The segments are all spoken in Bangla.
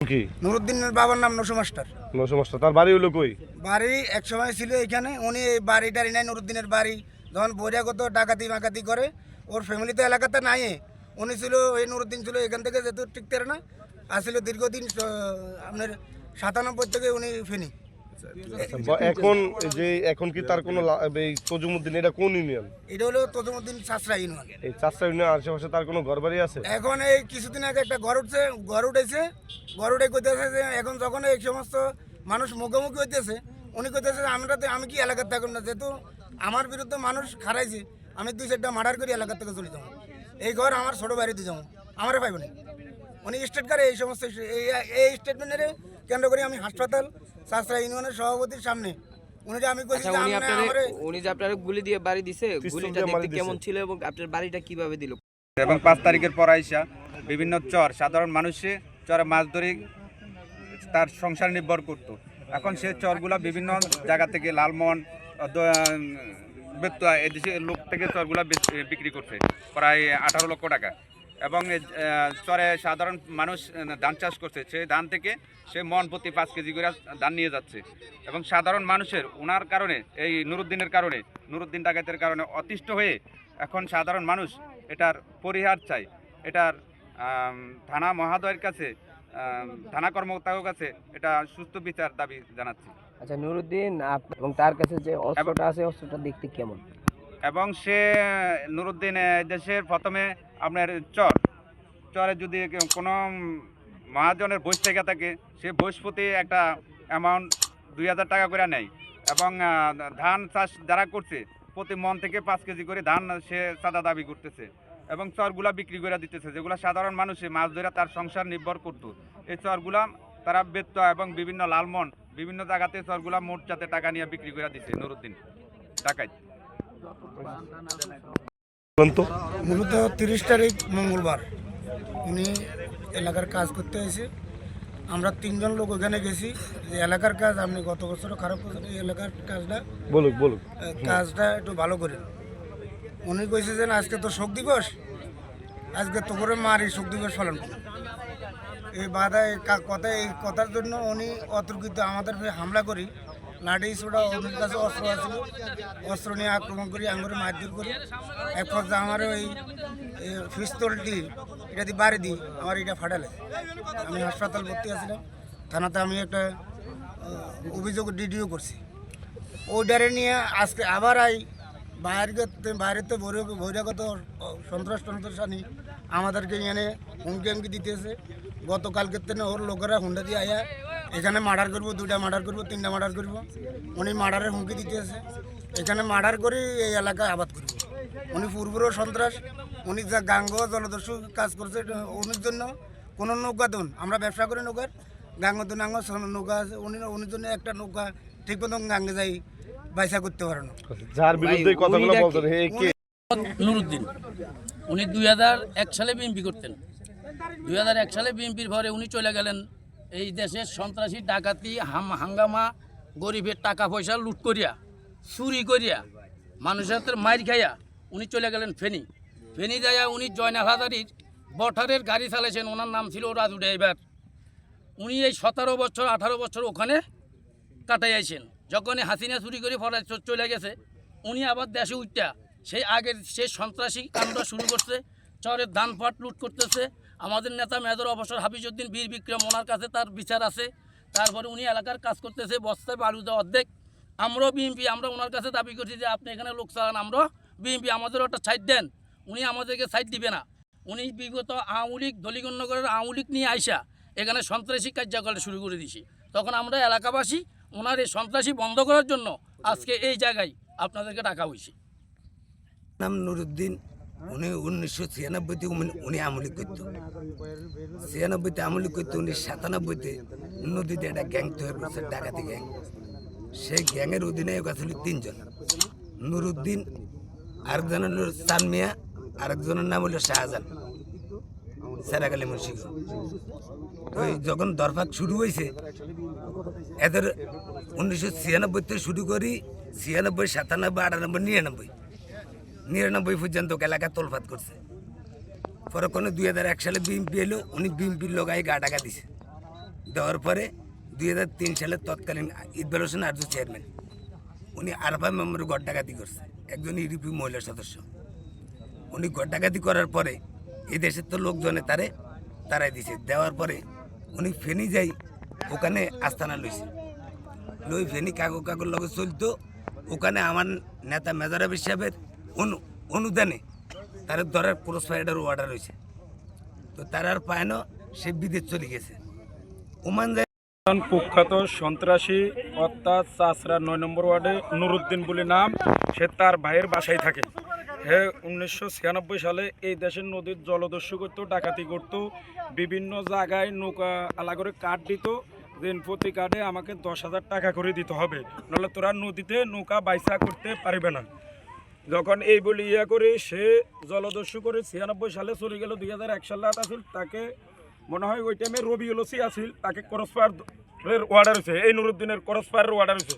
কি? নুরুদ্দিনের বাবার নাম নসু মাস্টার। নশো মাস্টার তার বাড়ি হলো কই? বাড়ি এক সময় ছিল এখানে উনি এই বাড়িটারি নাই নুরুদ্দিনের বাড়ি। যখন বহিরাগত ডাকাতি মাকাতি করে ওর ফ্যামিলি তো এলাকাতে নাই উনি ছিল এই নুরুদ্দিন ছিল এখান থেকে যেহেতু টিকতে না আসছিল দীর্ঘদিন আপনার সাতানব্বই থেকে উনি ফেনি। এখন যে এখন কি তার কোনো এই তজুমুদ্দিন এটা কোন ইউনিয়ন? এটা হলো তজমুদ্দিন সাসরা ইউনিয়ন। এই চারটা ইউনিয়ন আশেপাশে তার কোনো ঘর বাড়ি আছে? এখন এই কিছুদিন আগে একটা ঘর উঠছে ঘর উঠেছে। ঘর উঠে কইতেছে যে এখন যখন এই সমস্ত মানুষ মুখোমুখি হইতেছে উনি কইতেছে যে আমরা তো আমি কি এলাকার থাকুন না যেহেতু আমার বিরুদ্ধে মানুষ খারাইছে আমি দুই চারটা মার্ডার করি এলাকার থেকে চলে যাব। এই ঘর আমার ছোটো বাড়িতে যাব আমারে পাইব না উনি স্টেট করে এই সমস্ত এই এই স্টেটমেন্টের কেন্দ্র করে আমি হাসপাতাল শাস্ত্রা ইউনিয়নের সভাপতির সামনে। উনি যে আমি কইছি আচ্ছা উনি আপনি আপনার উনি যে আপনার গুলি দিয়ে বাড়ি দিছে গুলিটা দেখতে কেমন ছিল এবং আপনার বাড়িটা কীভাবে দিল? এবং পাঁচ তারিখের পর আইসা বিভিন্ন চর সাধারণ মানুষে চরে মাছ ধরে তার সংসার নির্ভর করত। এখন সে চরগুলা বিভিন্ন জায়গা থেকে লালমোহন আহ, দ- বেতুয়া এদেশে লোক থেকে চরগুলা বেচ- বিক্রি করছে প্রায় আঠারো লক্ষ টাকা। এবং চরে সাধারণ মানুষ ধান চাষ করছে। সেই ধান থেকে সে মন প্রতি পাঁচ কেজি করে ধান নিয়ে যাচ্ছে। এবং সাধারণ মানুষের ওনার কারণে এই নুরুদ্দিনের কারণে নুরুদ্দিন ডাকাতের কারণে অতিষ্ঠ হয়ে এখন সাধারণ মানুষ এটার পরিহার চাই এটার থানা মহাদয়ের কাছে থানা কর্মকর্তার কাছে এটা সুস্থ বিচার দাবি জানাচ্ছি। আচ্ছা নুরুদ্দিন এবং তার কাছে যে অস্ত্রটা আছে অস্ত্রটা দেখতে কেমন? এবং সে, নুরুদ্দিন দেশের প্রথমে আপনার চর। চরে যদি কোনো মহাজনের বয়স থেকে থাকে, সে বয়স প্রতি একটা অ্যামাউন্ট দুই হাজার টাকা করে নেয়। এবং ধান চাষ যারা করছে, প্রতি মন থেকে পাঁচ কেজি করে ধান সে সাদা দাবি করতেছে। এবং চরগুলা বিক্রি করে দিতেছে, যেগুলো সাধারণ মানুষে মাছ ধরে তার সংসার নির্ভর করতো। এই চরগুলা তারা বেত্ত এবং বিভিন্ন লালমন বিভিন্ন জায়গাতে চরগুলা মোট যাতে টাকা নিয়ে বিক্রি করে দিচ্ছে নুরুদ্দিন। টাকায়। মূলত তিরিশ তারিখ মঙ্গলবার উনি এলাকার কাজ করতে এসে আমরা তিনজন লোক ওখানে গেছি। যে এলাকার কাজ আপনি গত বছরও খারাপ করছেন এই এলাকার কাজটা বলুক বলুক। কাজটা একটু ভালো করেন উনি কইছে যে আজকে তো শোক দিবস আজকে তো করে মারি শোক দিবস পালন। এই বাধা কথা এই কথার জন্য উনি অতর্কিত আমাদের হামলা করি। লাঠি ছোড়া ওদের কাছে অস্ত্র আছিল। অস্ত্র নিয়ে আক্রমণ করি আঙুরে মারধর করি। এক পর্যায়ে আমার ওই পিস্তলটি এটা দিয়ে বাড়ি দিই, আমার এটা ফাটালে। আমি হাসপাতাল ভর্তি আছিলাম থানাতে আমি একটা অভিযোগ ডিডিও করছি। ওইটারে নিয়ে আজকে আবার আই বাইরে বাইরেতে বহিরাগত সন্ত্রাস টন্ত্রাস আনি, আমাদেরকে এনে হুমকি হুমকি দিতেছে গতকালকে ওর লোকেরা হুন্ডা দিয়ে আয়া এখানে মার্ডার করব দুইটা মার্ডার করব তিনটা মার্ডার করব। উনি মার্ডারের হুমকি দিতে আছে এখানে মার্ডার করে এই এলাকায় আবাদ করব। উনি পূর্বরও সন্ত্রাস উনি যা গাঙ্গ জলদস্যু কাজ করছে এটা উনির জন্য কোনো নৌকা দেন। আমরা ব্যবসা করি নৌকার গাঙ্গ তো নাঙ্গ নৌকা আছে। উনি উনির জন্য একটা নৌকা ঠিক মতন গাঙ্গে যাই বাইসা করতে পারে না। যার বিরুদ্ধে কথাগুলো বলছেন হে কে? নুরুদ্দিন। উনি দুই হাজার এক সালে বিএমপি করতেন। দুই হাজার এক সালে বিএমপির ঘরে উনি চলে গেলেন এই দেশের সন্ত্রাসী, ডাকাতি, হাম, হাঙ্গামা, গরিবের টাকা পয়সা লুট করিয়া, চুরি করিয়া, মানুষের মাইর খাইয়া উনি চলে গেলেন ফেনী। ফেনী যাইয়া উনি জয়নাল হাজারির বঠারের গাড়ি চালাইছেন, ওনার নাম ছিল রাজু ড্রাইভার। উনি এই সতেরো বছর, আঠারো বছর ওখানে কাটাইয়াছেন যখন হাসিনা চুরি করে ফরাই চলে গেছে, উনি আবার দেশে উঠটা সেই আগের, সেই সন্ত্রাসী কাণ্ড শুরু করছে, চরের ধান ফাট লুট করতেছে আমাদের নেতা মেজর অবসর হাফিজউদ্দিন বীর বিক্রম ওনার কাছে তার বিচার আছে। তারপরে উনি এলাকার কাজ করতেছে, বস্তায় বালু দেওয়া অর্ধেক। আমরাও বিএমপি আমরা ওনার কাছে দাবি করছি যে আপনি এখানে লোক চালান আমরা বিএমপি আমাদেরও একটা সাইড দেন। উনি আমাদেরকে সাইড দিবে না। উনি বিগত আওয়ামী লীগ দলিগণ্যগরের আওয়ামী লীগ নিয়ে আইসা এখানে সন্ত্রাসী কার্যকলাপ শুরু করে দিছি। তখন আমরা এলাকাবাসী, ওনার এই সন্ত্রাসী বন্ধ করার জন্য আজকে এই জায়গায় আপনাদেরকে ডাকা হয়েছে। নাম নুরুদ্দিন উনি উনিশশো ছিয়ানব্বইতে উনি- আমলি করত। ছিয়ানব্বইতে আমলি করতো, উনি সাতানব্বইতে নদীতে একটা গ্যাং তৈরি করছে, ডাকাতি গ্যাং। সেই গ্যাংয়ের অধিনায়ক আছিল তিনজন। নুরুদ্দিন, আরেকজন হলো চান মিয়া আরেকজনের নাম হলো শাহজাহান। সেরাগালি মুন্সিগ ওই যখন দরফাক শুরু হয়েছে এদের উনিশশো ছিয়ানব্বইতে শুরু করি, ছিয়ানব্বই, সাতানব্বই, আটানব্বই, নিরানব্বই। নিরানব্বই পর্যন্ত এলাকা তোলফাত করছে। পরে কোনো দুই হাজার এক সালে বিএমপি এলো, উনি বিএমপির লোক আই গা টাকা দিছে। দেওয়ার পরে দুই হাজার তিন সালে তৎকালীন ইকবাল হোসেন আর্য চেয়ারম্যান। উনি আরফা মেম্বার গড় ডাকাতি করছে, একজন ইউরোপীয় মহিলা সদস্য। উনি গড় ডাকাতি করার পরে এই দেশের তো লোকজনে তারে তারাই দিছে। দেওয়ার পরে উনি ফেনি যাই ওখানে আস্তানা লইছে। লই ফেনি কাগজ কাগজ লগে চলতো। ওখানে আমার নেতা মেজর সাহেবের অনু, অনুদানে তার ধরার ক্রস ফায়ারের অর্ডার হয়েছে তো তার আর পায় না, সে বিদেশ চলে গেছে। ওমান কুখ্যাত সন্ত্রাসী অর্থাৎ চাষরা নয় নম্বর ওয়ার্ডে নুরুদ্দিন বলে নাম, সে তার ভাইয়ের বাসায় থাকে। হে উনিশশো ছিয়ানব্বই সালে এই দেশের নদীর জলদস্যু করতো, ডাকাতি করত, বিভিন্ন জায়গায় নৌকা আলা করে কাঠ দিত, দিন প্রতি কার্ডে আমাকে দশ হাজার টাকা করে দিতে হবে। নাহলে তোরা নদীতে নৌকা বাইসা করতে পারবে না। যখন এই বলি ইয়া করে, সে জলদস্যু করে ছিয়ানব্বই সালে চলে গেল, দুই হাজার এক সালে আসিল তাকে মনে হয় ওই টাইমে রবি ওলসি আসিল তাকে করসফায়ারের অর্ডার হয়েছে। এই নুরুদ্দিনের করসফায়ারের অর্ডার হয়েছে।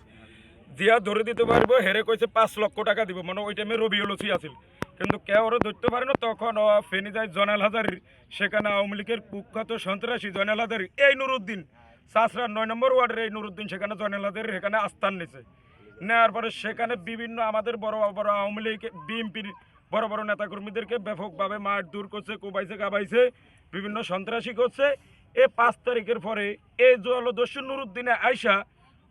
দিয়া ধরে দিতে পারব, হেরে কইছে পাঁচ লক্ষ টাকা দিব। মানে ওই টাইমে রবি ওলসি আসিল কিন্তু কেউ ওরা ধরতে পারে না? তখন ফেনি যায় জয়নাল হাজারি সেখানে আওয়ামী লীগের কুখ্যাত সন্ত্রাসী জয়নাল হাজারি। এই নুরুদ্দিন সাসরার নয় নম্বর ওয়ার্ডের এই নুরুদ্দিন, সেখানে জয়নাল হাজারি সেখানে আস্থান নিছে। নেওয়ার পরে সেখানে বিভিন্ন আমাদের বড় বড় আওয়ামী লীগ বিএনপির বড় বড় নেতাকর্মীদেরকে ব্যাপকভাবে মার দূর করছে, কোবাইছে কাবাইছে বিভিন্ন সন্ত্রাসী করছে। এ পাঁচ তারিখের পরে এই জলদস্যু নুরুদ্দিনে আয়সা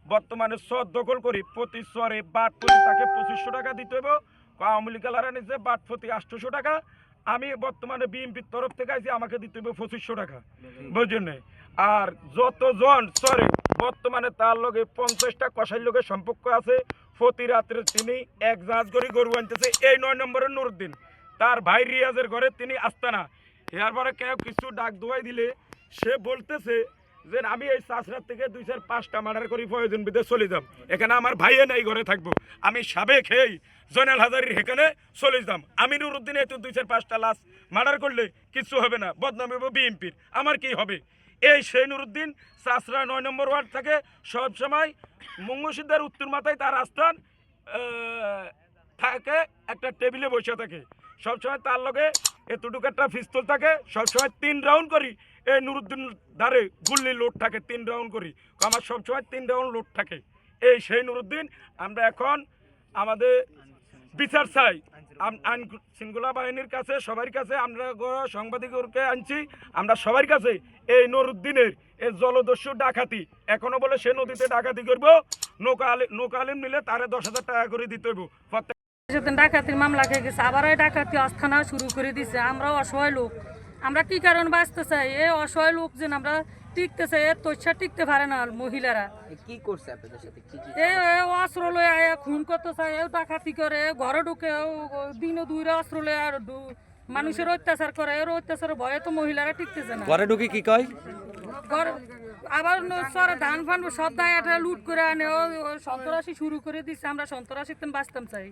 বর্তমানে সদ দখল করি প্রতি স্তরে বাট প্রতি তাকে পঁচিশশো টাকা দিতে হবে আওয়ামী লীগ আলারা নিচ্ছে বাট প্রতি আটশোশো টাকা। আমি বর্তমানে বিএনপির তরফ থেকে আইছি, আমাকে দিতে হবে পঁচিশশো টাকা। বুঝলেন? আর যতজন সরি বর্তমানে তার লগে পঞ্চাশটা কষাই লোকের সম্পর্ক আছে। প্রতি রাত্রে তিনি এক জাহাজ করে গরু আনতেছে। এই নয় নম্বরের নুরুদ্দিন। তার ভাই রিয়াজের ঘরে তিনি আস্তানা। এর পরে কেউ কিছু ডাক দোয়াই দিলে সে বলতেছে যে, আমি এই চাষরাত থেকে দুই চার পাঁচটা মার্ডার করি, প্রয়োজন বিদে চলে যাম। এখানে আমার ভাইয়ে নেই, ঘরে থাকব। আমি সাবেক হেই, জয়নাল হাজারির এখানে চলে যাম। আমি নুরুদ্দিন তো দুই চার পাঁচটা লাশ মার্ডার করলে কিছু হবে না। বদনাম হবে বিএনপির। আমার কি হবে? এই সেই নুরুদ্দিন চাষরা নয় নম্বর ওয়ার্ড থাকে সব সময় মঙ্গলসিদ্ধার উত্তর মাথায় তার আস্থান থাকে, একটা টেবিলে বসে থাকে। সবসময় তার লগে এতটুকু একটা পিস্তল থাকে সবসময় তিন রাউন্ড করি, এই নুরুদ্দিন ধারে গুল্লি লোড থাকে, তিন রাউন্ড করি। আমার সবসময় তিন রাউন্ড লোড থাকে। এই সেই নুরুদ্দিন আমরা এখন আমাদের বিচার চাই। শৃঙ্খলা বাহিনীর কাছে, সবার কাছে আমরা সাংবাদিককে আনছি। আমরা সবার কাছে এই নরুদ্দিনের, এই জলদস্যু ডাকাতি। এখনও বলে সে নদীতে ডাকাতি করব, নৌকা নৌকা আলিম নিলে তারে দশ হাজার টাকা করে দিতে প্রত্যেক ডাকাতির মামলা খেয়ে গেছে, আবার ওই ডাকাতি আস্থানা শুরু করে দিছে। আমরাও অসহায় লোক। আমরা কি কারণ বাঁচতে চাই? এই অসহায় লোক যে আমরা টিকতে চাই এর তৈছা টিকতে পারে না মহিলারা। এ কি করছে আপনাদের সাথে? কি কি এ অস্ত্র লয়ে আয়া খুন করতে চায় এও ডাকাতি করে ঘরে ঢুকে দিনে দুইরা অস্ত্র লয়ে আর মানুষের অত্যাচার করে এর অত্যাচার ভয়ে তো মহিলারা টিকতেছে না। ঘরে ঢুকে কি কয়? ঘর আবার সরে ধান ফান সব দায়াটা লুট করে আনে ও সন্ত্রাসী শুরু করে দিচ্ছে আমরা সন্ত্রাসী বাঁচতাম চাই।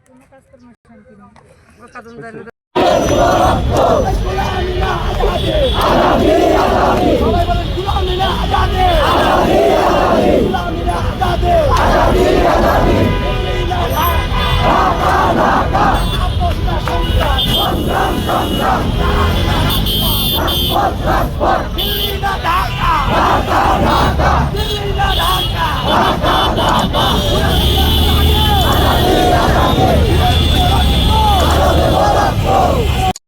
ঢাকা